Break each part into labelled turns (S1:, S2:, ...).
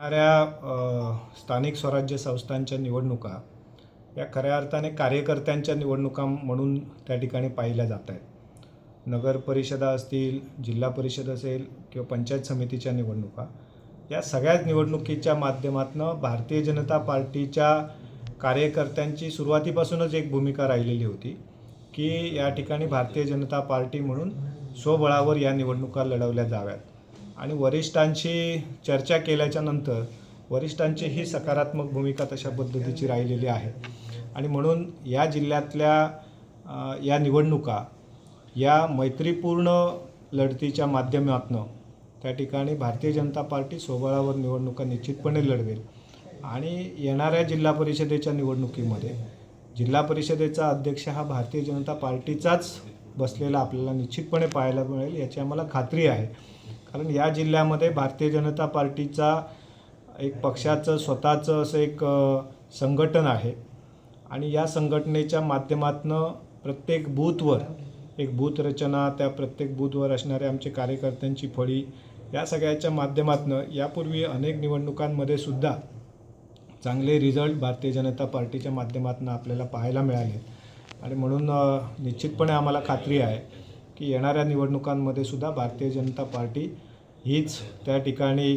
S1: येणाऱ्या स्थानिक स्वराज्य संस्थांच्या निवडणुका या खऱ्या अर्थाने कार्यकर्त्यांच्या निवडणुका म्हणून त्या ठिकाणी पाहिल्या जात आहेत. नगर परिषदा असतील जिल्हा परिषद असेल किंवा पंचायत समितीच्या निवडणुका या सगळ्याच निवडणुकीच्या माध्यमातून भारतीय जनता पार्टीच्या कार्यकर्त्यांची सुरुवातीपासूनच एक भूमिका राहिलेली होती की या ठिकाणी भारतीय जनता पार्टी म्हणून स्वबळावर या निवडणुका लढवल्या जाव्यात. आणि वरिष्ठांशी चर्चा केल्याच्यानंतर वरिष्ठांची ही सकारात्मक भूमिका तशा पद्धतीची राहिलेली आहे. आणि म्हणून या जिल्ह्यातल्या या निवडणुका या मैत्रीपूर्ण लढतीच्या माध्यमातून त्या ठिकाणी भारतीय जनता पार्टी स्वबळावर निवडणुका निश्चितपणे लढवेल. आणि येणाऱ्या जिल्हा परिषदेच्या निवडणुकीमध्ये जिल्हा परिषदेचा अध्यक्ष हा भारतीय जनता पार्टीचाच बसलेला आपल्याला निश्चितपणे पाहायला मिळेल याची आम्हाला खात्री आहे. कारण या जिल्ह्यामध्ये भारतीय जनता पार्टीचा एक पक्षाचं स्वतःचं असं एक संघटन आहे. आणि या संघटनेच्या माध्यमातनं प्रत्येक बूथवर एक बूथ रचना त्या प्रत्येक बूथवर असणाऱ्या आमचे कार्यकर्त्यांची फळी या सगळ्याच्या माध्यमातनं यापूर्वी अनेक निवडणुकांमध्ये सुद्धा चांगले रिझल्ट भारतीय जनता पार्टीच्या माध्यमातून आपल्याला पाहायला मिळाले. आणि म्हणून निश्चितपणे आम्हाला खात्री आहे की येणाऱ्या निवडणुकांमध्ये सुद्धा भारतीय जनता पार्टी हीच त्या ठिकाणी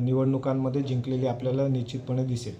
S1: निवडणुकांमध्ये जिंकलेली आपल्याला निश्चितपणे दिसेल.